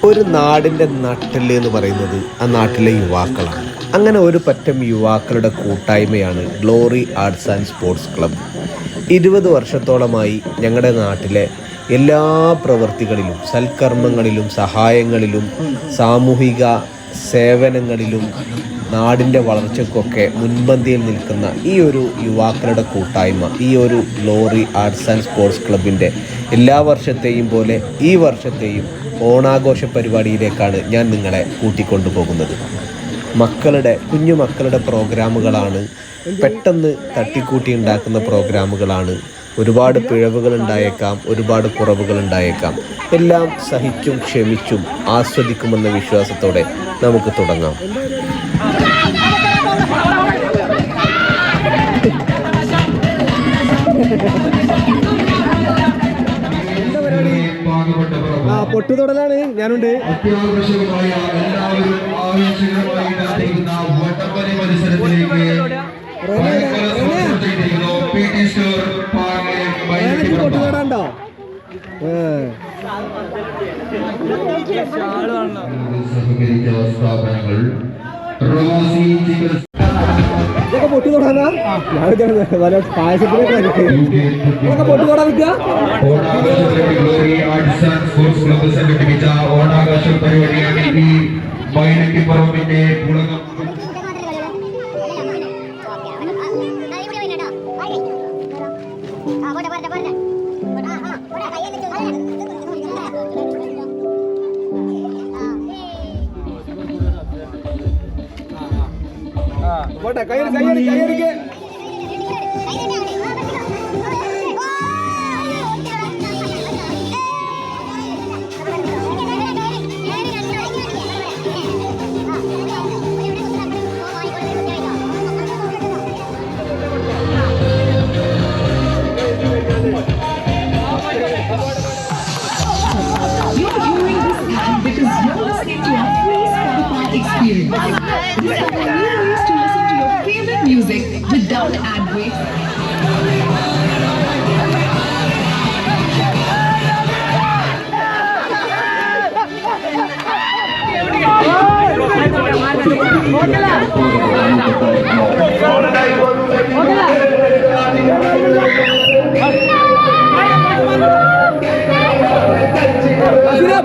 ഒരു നാടിന്റെ നട്ടെല്ല് എന്ന് പറയുന്നത് ആ നാട്ടിലെ യുവാക്കളാണ്. അങ്ങനെ ഒരു പറ്റം യുവാക്കളുടെ കൂട്ടായ്മയാണ് glory arts and sports club ഇരുപത് വർഷത്തോളമായി ഞങ്ങളുടെ നാട്ടിലെ എല്ലാ പ്രവൃത്തികളിലും സൽക്കർമ്മങ്ങളിലും സഹായങ്ങളിലും സാമൂഹിക സേവനങ്ങളിലും നാടിന്റെ വളർച്ചയ്ക്കൊക്കെ മുൻപന്തിയിൽ നിൽക്കുന്ന ഈ ഒരു യുവാക്കളുടെ കൂട്ടായ്മ ഈ ഒരു ഗ്ലോറി ആർട്സ് ആൻഡ് സ്പോർട്സ് ക്ലബിന്റെ എല്ലാ വർഷത്തെയും പോലെ ഈ വർഷത്തെയും ഓണാഘോഷ പരിപാടിയിലേക്കാണ് ഞാൻ നിങ്ങളെ കൂട്ടിക്കൊണ്ടുപോകുന്നത്. മക്കളുടെ കുഞ്ഞു മക്കളുടെ പ്രോഗ്രാമുകളാണ്. പെട്ടെന്ന് തട്ടിക്കൂട്ടി ഉണ്ടാക്കുന്ന പ്രോഗ്രാമുകളാണ്. ഒരുപാട് പിഴവുകൾ ഉണ്ടായേക്കാം ഒരുപാട് കുറവുകൾ ഉണ്ടായേക്കാം എല്ലാം സഹിച്ചും ക്ഷമിച്ചും ആസ്വദിക്കുമെന്ന വിശ്വാസത്തോടെ നമുക്ക് തുടങ്ങാം. പാങ്ങയം ഞാനെനിക്ക് പൊട്ടുതൊടാണ്ടോ സഹകരിച്ച സ്ഥാപനങ്ങൾ ഇതൊക്കെ പൊട്ടുതൊടാനാ ഞാൻ വിചാരിച്ചത് വല്ല പായസത്തിനൊക്കെ ഇതൊക്കെ നിൽക്കുക സ്പോർട്സ് ക്ലബ്ബ് സംഘടിപ്പിച്ച ഓണാഘോഷ പരിപാടിയാണ് ഈ വൈനക്കി പറമ്പിന്റെ போட்டா கயிறு கயிறு கயிறுக்கு Come on.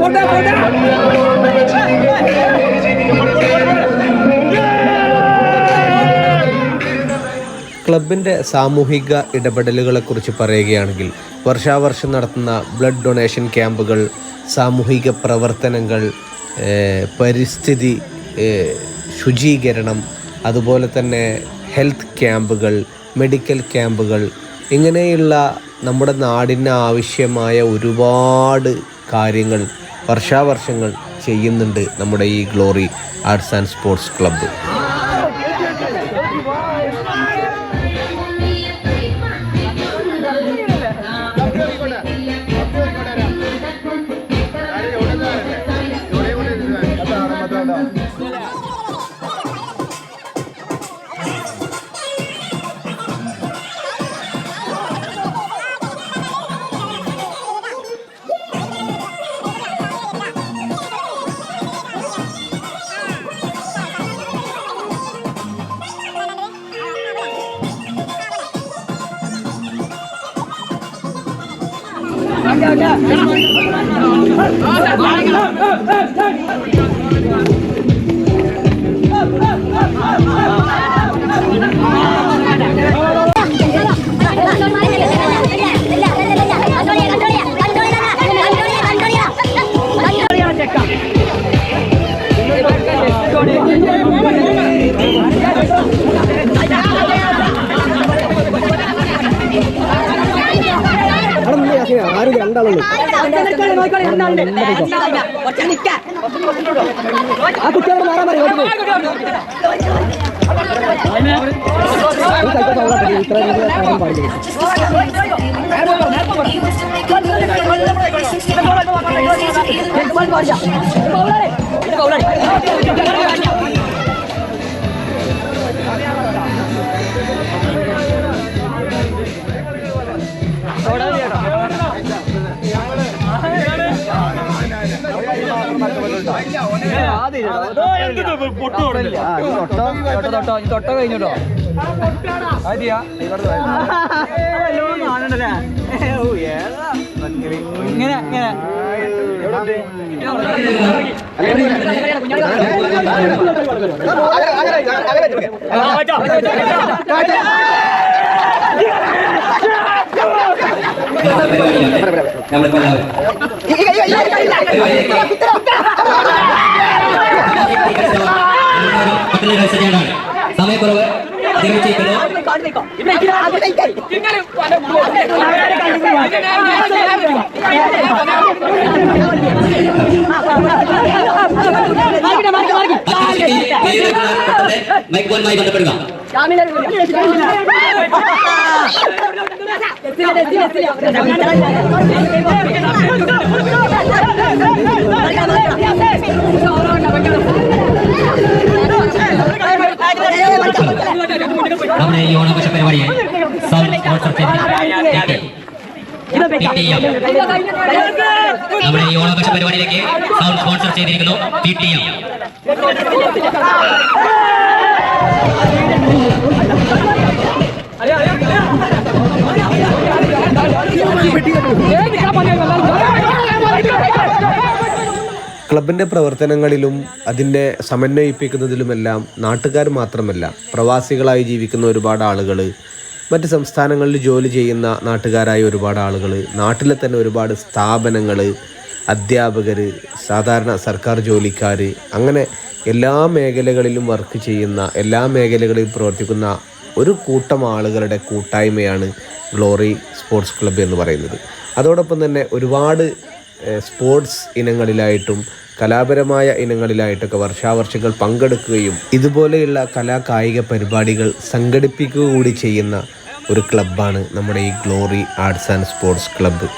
പോട്ടെ ക്ലബിന്റെ സാമൂഹിക ഇടപെടലുകളെക്കുറിച്ച് പറയുകയാണെങ്കിൽ വർഷാവർഷം നടത്തുന്ന ബ്ലഡ് ഡൊണേഷൻ ക്യാമ്പുകൾ സാമൂഹിക പ്രവർത്തനങ്ങൾ പരിസ്ഥിതി ശുചീകരണം അതുപോലെ തന്നെ ഹെൽത്ത് ക്യാമ്പുകൾ മെഡിക്കൽ ക്യാമ്പുകൾ ഇങ്ങനെയുള്ള നമ്മുടെ നാടിന് ആവശ്യമായ ഒരുപാട് കാര്യങ്ങൾ വർഷാവർഷങ്ങൾ ചെയ്യുന്നുണ്ട് നമ്മുടെ ഈ glory arts and sports club. hey, hey, hey. ആ കുട്ടിയോട് മാറാൻ പറയും ഇത്ര പാടില്ല തൊട്ട കഴിഞ്ഞോ അതെയാ ഇങ്ങനെ ഇങ്ങനെ സമയക്കുറവ് അധികരിച്ചിരിക്കുന്നു മൈക്ക് ബോളുമായി ബന്ധപ്പെടുക നമ്മുടെ ഈ ഓണാഘോഷ പരിപാടിയെ നമ്മുടെ ഈ ഓണാഘോഷ പരിപാടിയിലേക്ക് സൗണ്ട് സ്പോൺസർ ചെയ്തിരിക്കുന്നു. ടി ടി എം ക്ലബിന്റെ പ്രവർത്തനങ്ങളിലും അതിനെ സമന്വയിപ്പിക്കുന്നതിലുമെല്ലാം നാട്ടുകാർ മാത്രമല്ല പ്രവാസികളായി ജീവിക്കുന്ന ഒരുപാട് ആളുകൾ മറ്റ് സംസ്ഥാനങ്ങളിൽ ജോലി ചെയ്യുന്ന നാട്ടുകാരായ ഒരുപാട് ആളുകൾ നാട്ടിലെ തന്നെ ഒരുപാട് സ്ഥാപനങ്ങൾ അധ്യാപകർ സാധാരണ സർക്കാർ ജോലിക്കാർ അങ്ങനെ എല്ലാ മേഖലകളിലും വർക്ക് ചെയ്യുന്ന എല്ലാ മേഖലകളിലും പ്രവർത്തിക്കുന്ന ഒരു കൂട്ടം ആളുകളുടെ കൂട്ടായ്മയാണ് ഗ്ലോറി സ്പോർട്സ് ക്ലബ്ബ് എന്ന് പറയുന്നത്. അതോടൊപ്പം തന്നെ ഒരുപാട് സ്പോർട്സ് ഇനങ്ങളിലായിട്ടും കലാപരമായ ഇനങ്ങളിലായിട്ടൊക്കെ വർഷാവർഷങ്ങൾ പങ്കെടുക്കുകയും ഇതുപോലെയുള്ള കലാ കായിക പരിപാടികൾ സംഘടിപ്പിക്കുക കൂടി ചെയ്യുന്ന ഒരു ക്ലബ്ബാണ് നമ്മുടെ ഈ glory arts and sports club.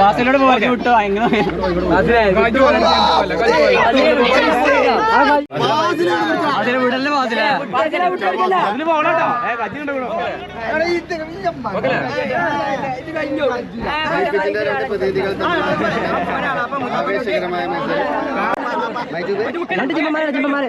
വാസിലോട് പറഞ്ഞു വിട്ടോ. എങ്ങനെ അതിന് വിടല്ലേ വാസിലെ രണ്ട് ചിമ്മന്മാരെ ചിമ്മന്മാരെ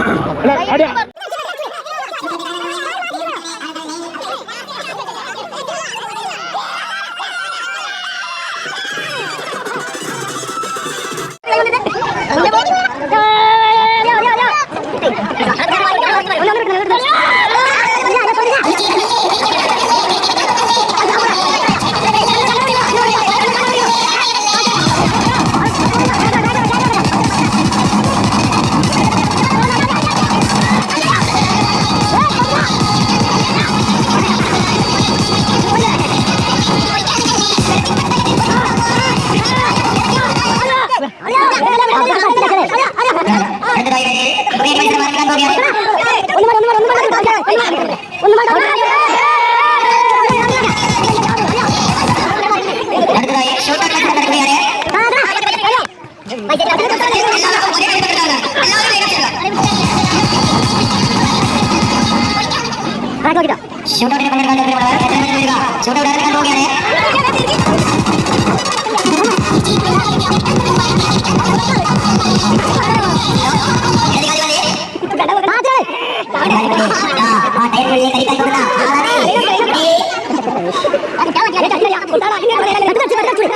ada. Ada. പോകാൻ പാടില്ല തട്ടില്ല തട്ടില്ല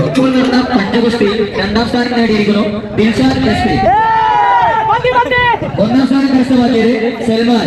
ഇപ്പോൾ നടന്ന പഞ്ചഗുസ്തിയിൽ രണ്ടാം സ്ഥാനം നേടിയിരിക്കുന്നു ദിൽഷാദ് പി ഒന്നാം സ്ഥാനം കരസ്ഥമാക്കിയത് സൽമാൻ.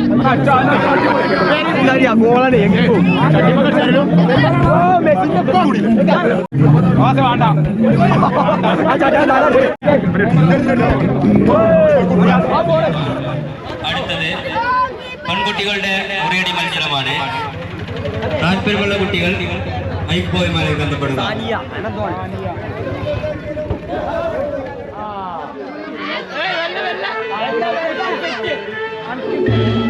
അടുത്തത് പെൺകുട്ടികളുടെ മുറിയടി മത്സരമാണ്. താല്പര്യമുള്ള കുട്ടികൾ ഐക്കോയുമായി ബന്ധപ്പെടുക Thank ബന്ധപ്പെടുക.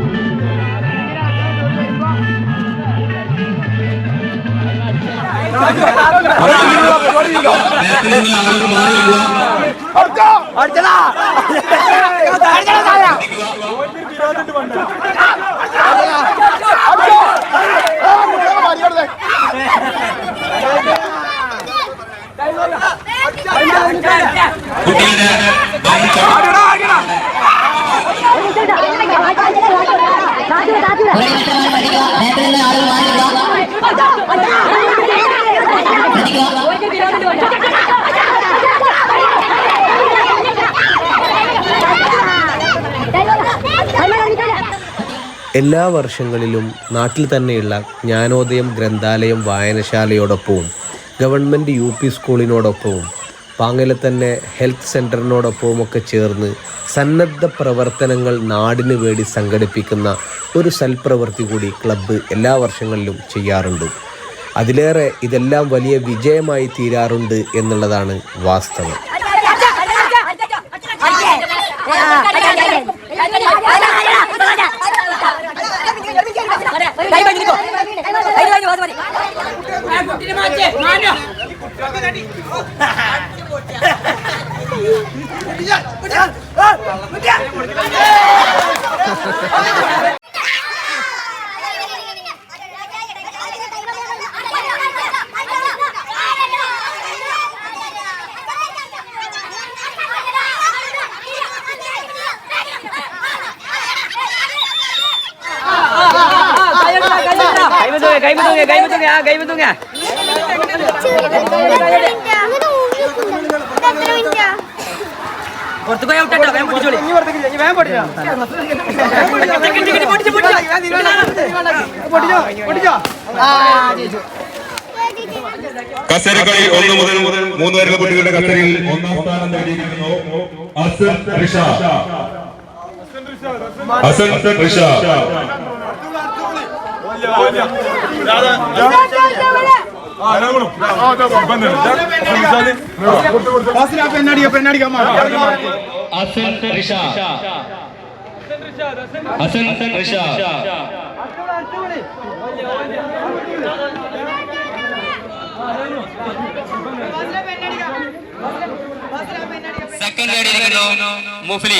കുട്ടികളുടെ എല്ലാ വർഷങ്ങളിലും നാട്ടിൽ തന്നെയുള്ള ജ്ഞാനോദയം ഗ്രന്ഥാലയം വായനശാലയോടൊപ്പവും ഗവൺമെന്റ് യു പി സ്കൂളിനോടൊപ്പവും പാങ്ങലെ തന്നെ ഹെൽത്ത് സെന്ററിനോടൊപ്പവും ഒക്കെ ചേർന്ന് സന്നദ്ധ പ്രവർത്തനങ്ങൾ നാടിനു വേണ്ടി സംഘടിപ്പിക്കുന്ന ഒരു സൽപ്രവൃത്തി കൂടി ക്ലബ്ബ് എല്ലാ വർഷങ്ങളിലും ചെയ്യാറുണ്ട് അതിലേറെ ഇതെല്ലാം വലിയ വിജയമായി തീരാറുണ്ട് എന്നുള്ളതാണ് വാസ്തവം കുട്ടിയെ കൈമത്തൂങ്ങ കൈമത്തൂങ്ങ കൈമത്തൂങ്ങ ആ കൈമത്തൂങ്ങ പുറത്തു പോയി ഔട്ടോ വേഗം പിടിച്ചോളി. വേഗം കസരകളി ഒന്ന് മുതൽ മൂന്ന് വരെയുള്ള കുട്ടികളുടെ കസരയിൽ ഒന്നാം സ്ഥാനം നേടിയിരിക്കുന്നു അസൻ റിഷ. അസൻ റിഷ. അസൻ റിഷ അസൻ റിഷ സെക്കൻഡ് നേടിയിരിക്കുന്നു മുഫ്ലി.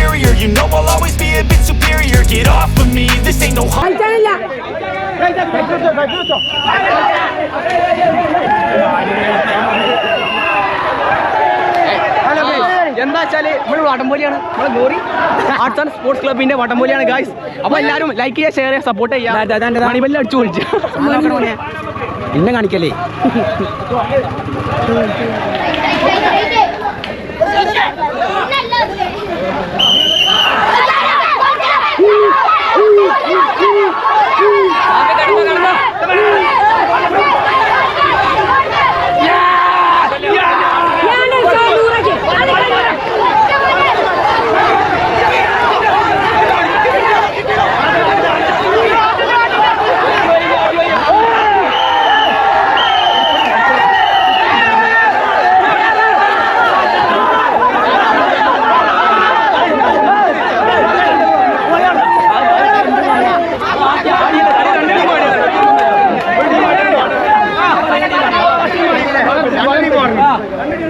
എന്താ വെച്ചാൽ നമ്മൾ വടംപോലിയാണ് നമ്മൾ ഗ്ലോറി ആർട്സ് ആൻഡ് സ്പോർട്സ് ക്ലബിന്റെ വടംപോലിയാണ് ഗായ്സ് അപ്പൊ എല്ലാവരും ലൈക്ക് ചെയ്യുക ഷെയർ ചെയ്യുക സപ്പോർട്ട് ചെയ്യുക. മണിബെല്ലാം അടിച്ചു പൊളിച്ചു എന്നെ കാണിക്കല്ലേ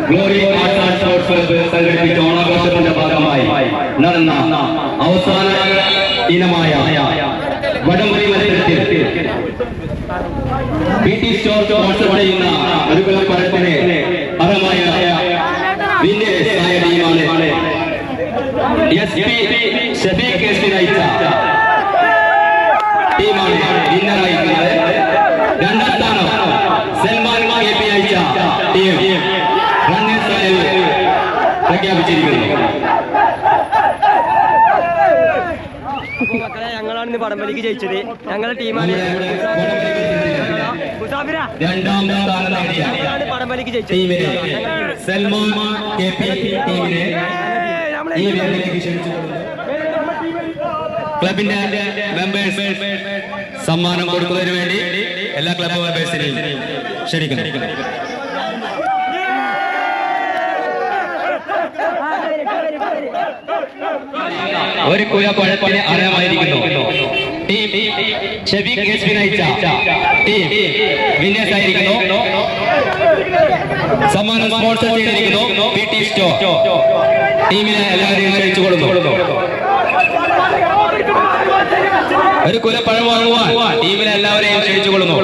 glory arts and sports club സംഘടിപ്പിച്ച ഓണാഘോഷത്തിന്റെ ഭാഗമായി നടന്ന അവസാന ഇനമായ വടംവലി മത്സരത്തിൽ ബി ടി സ്റ്റോർ സ്പോൺസർ ചെയ്യുന്ന ഒരു പരത്തിന് അർഹമായ വിന്നേഴ്സ് ആയ ടീമാണ് എസ് പി ഷബീഖ് പി പ്രഖ്യാപിച്ചിരിക്കുന്നു. മക്കളെ ഞങ്ങളാണ് ഇന്ന് ജയിച്ചത്. ഞങ്ങളുടെ ടീമാണ് മുസാഫിര രണ്ടാം സ്ഥാനം നേടിയ ഞങ്ങളാണ് ജയിച്ചത്. സൽമാൻ കെ പി ടീമിനെ ഈ വേദിയിലേക്ക് ക്ലബിന്റെ മെമ്പേഴ്സ് സമ്മാനം കൊടുക്കുന്നതിന് വേണ്ടി എല്ലാ ക്ലബ് മെമ്പേഴ്സിനെയും ക്ഷണിക്കുന്നു. ഒരു കുല പഴത്തിന് അർഹമായിരിക്കുന്നു. ടീം എസ് പി നയിച്ച ടീം വിന്നേഴ്സ് ആയിരിക്കുന്നു. സമ്മാനം സ്പോൺസർ ചെയ്തിരിക്കുന്നു പി ടി സ്റ്റോ. ടീമിനെ എല്ലാവരെയും ക്ഷണിച്ചു കൊടുക്കുന്നു ഒരു കുല പഴം വാങ്ങുവാൻ ടീമിനെ എല്ലാവരെയും ക്ഷണിച്ചു കൊള്ളുന്നു.